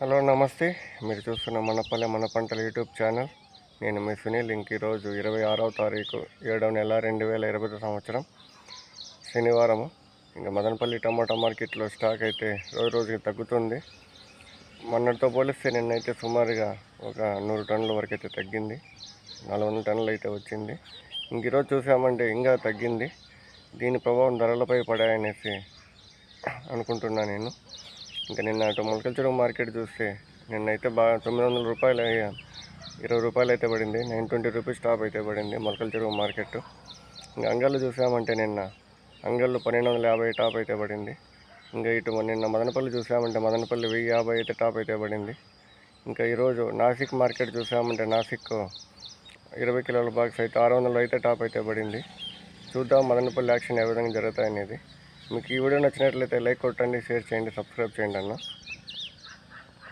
Hello నమస్తే. మీరు చూస్తున్న మనపల్లె మన పంటల యూట్యూబ్ ఛానల్. నేను మీ సునీల్. ఇంక ఈరోజు ఇరవై ఆరవ తారీఖు ఏడవ నెల రెండు వేల ఇరవై సంవత్సరం. శనివారము. ఇంకా మదనపల్లి టమాటా మార్కెట్లో స్టాక్ అయితే రోజు రోజుకి తగ్గుతుంది. మొన్నటితో పోలిస్తే నిన్నైతే సుమారుగా ఒక నూరు టన్నుల వరకు అయితే తగ్గింది. నాలుగు వందల టన్నులు అయితే వచ్చింది. ఇంక ఈరోజు చూసామంటే ఇంకా తగ్గింది. దీని ప్రభావం ధరలపై పడాయనేసి అనుకుంటున్నాను నేను. ఇంకా నిన్న అటు మొలకల చెరువు మార్కెట్ చూస్తే నిన్నైతే బాగా తొమ్మిది వందల రూపాయలు అయ్యా- ఇరవై రూపాయలు అయితే పడింది. నైన్ ట్వంటీ రూపీస్ టాప్ అయితే పడింది మొలకల చెరువు మార్కెట్. ఇంకా అంగళ్ళు చూసామంటే నిన్న అంగళ్ళు పన్నెండు వందల యాభై టాప్ అయితే పడింది. ఇంకా ఇటు నిన్న మదనపల్లి చూసామంటే మదనపల్లి వెయ్యి యాభై అయితే టాప్ అయితే పడింది. ఇంకా ఈరోజు నాసిక్ మార్కెట్ చూసామంటే నాసిక్ ఇరవై కిలోల బాక్స్ అయితే ఆరు వందలు అయితే టాప్ అయితే పడింది. చూద్దాం మదనపల్లి యాక్షన్ ఏ విధంగా జరుగుతాయనేది మీకు ఈ వీడియో నచ్చినట్లయితే లైక్ కొట్టండి షేర్ చేయండి సబ్స్క్రైబ్ చేయండి అన్న.